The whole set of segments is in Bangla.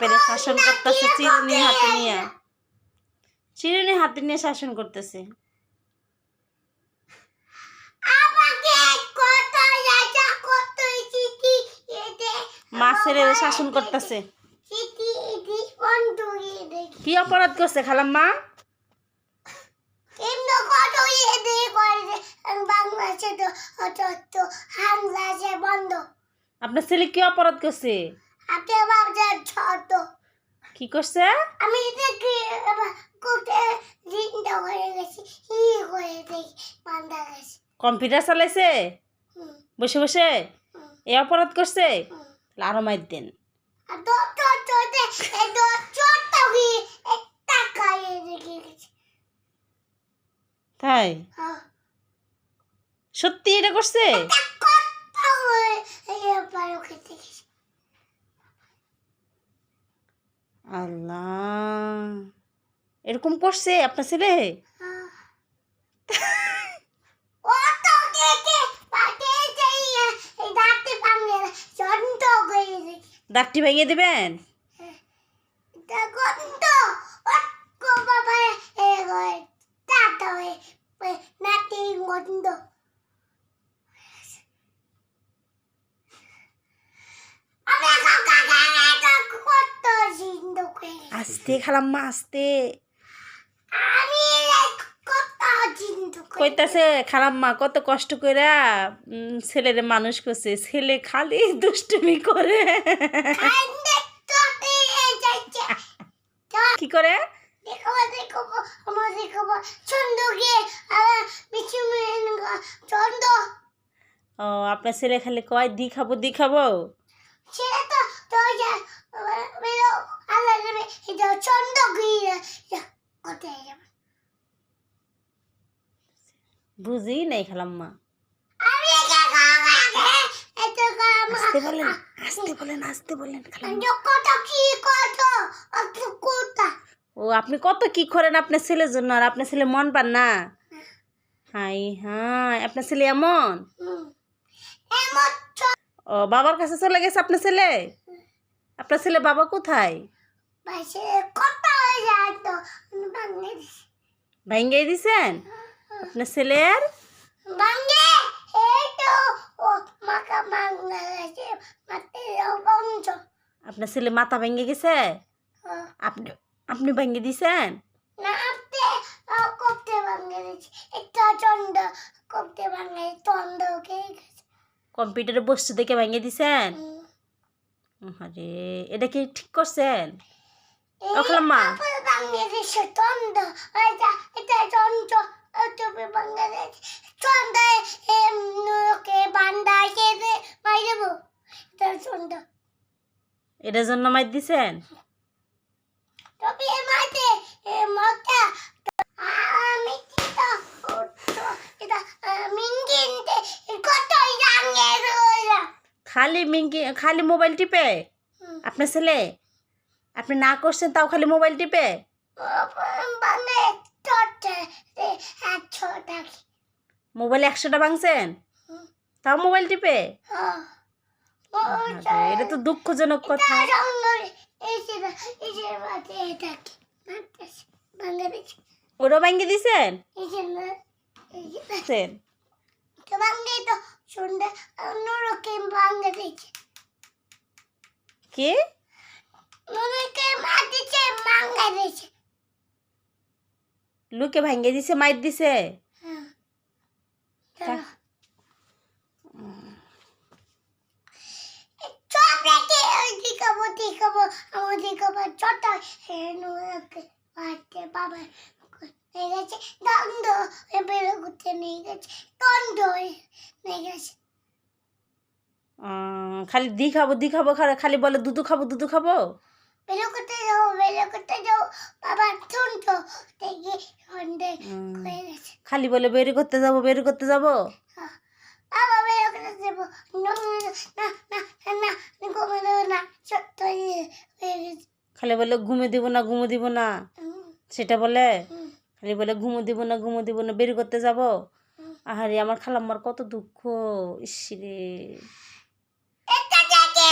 বাপের শাসন করতেছে চিরুনি হাতে নিয়ে। চিরুনি হাতে নিয়ে শাসন করতেছে। মা ছেলের শাসন করতেছে। কি অপরাধ করছে হামলাছে বন্ধ। আপনার ছেলে কি অপরাধ করছে? আপনি কি করছে? আমি দেখি এবার কোটে জিন্দা হয়ে গেছি হয়ে দেখি বান্ধা গেছি। কম্পিউটার চালাইছে? বসে বসে? এই অপরাধ করছে। তাহলে আরও মাইর দেন। তাই? হ্যাঁ। সত্যি এটা করছে কত হয়ে এই বারো খেতে গেছি আল্লাহ। এরকম করছে আপনার ছেলে? রেখে দাঁতটি ভেঙে দিবেন গন্ধ অক্কো বাবা এ গয় তাতা হয়ে নাতি গন্ধ আমি এখন কাকা এটা কত জিন্দ করে আস্তে খালাম্মা আস্তে কইতাছে খালাম্মা কত কষ্ট করে ছেলেরে মানুষ করছে। ছেলে খালি দুষ্টুমি করে। কি করে? ও আপনার ছেলে খালি কয় দি খাব দি খাব? ছেলে তো যাবে বুঝি নাই খালাম্মা ও, আপনি কত কি করেন আপনার ছেলের জন্য, আর আপনার ছেলে মন পান না? হাই হাই, আপনার ছেলে এমন? ও, বাবার কাছে চলে গেছে আপনার ছেলে? আপনার ছেলে বাবা কোথায়? ভেঙ্গে দিছেন? আপনার ছেলের? আপনার ছেলে মাথা ভেঙে গেছে? আপনি আপনি ভেঙে দিছেন কম্পিউটারে বস্তু দেখে ভেঙে দিছেন? আরে এটা কি ঠিক করছেন? এই ও খালাম্মা। আপনি বাংলাদেশে চন্দ এটা এটা চন্দ তুমি বাংলাদেশ চন্দ কে বান্দা কে মাই দেবো। এটা চন্দ এটার জন্য মার দিছেন? তবে এ মাঝে এ মতা আমি তো এটা মিঙ্গিনতে কত জাঙ্গে রইলা খালি মিঙ্কি খালি মোবাইল টিপে? আপনার ছেলে? আপনি না করছেন তাও খালি মোবাইল টিপে? মোবাইল একশোটা ভাঙছেন? তাও মোবাইল টিপে? এটা তো দুঃখজনক কথা। ওরা ভাঙে দিছেন? এই লুকে ভাঙে দিছে মাইর দিছে। খালি দি খাব দি খাব খালি বলে দুধু খাব দুধু খাব? বেরো করতে যাও বেরো করতে যাও বাবা শুনতো দেখি। হয়ে গেছে খালি বলে বের করতে যাব বের করতে যাব? বাবা বেরো করতে যাব। না না না না না ঘুমে দেবো না। ছোট্ট হয়ে গেছে খালি বলে ঘুমে দিব না ঘুমো দিব না। সেটা বলে? খালি বলে ঘুমো দিব না ঘুমো দিব না বের করতে যাব। আহারে আমার খালাম্মার কত দুঃখ। ইসরে দেখে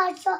Baju.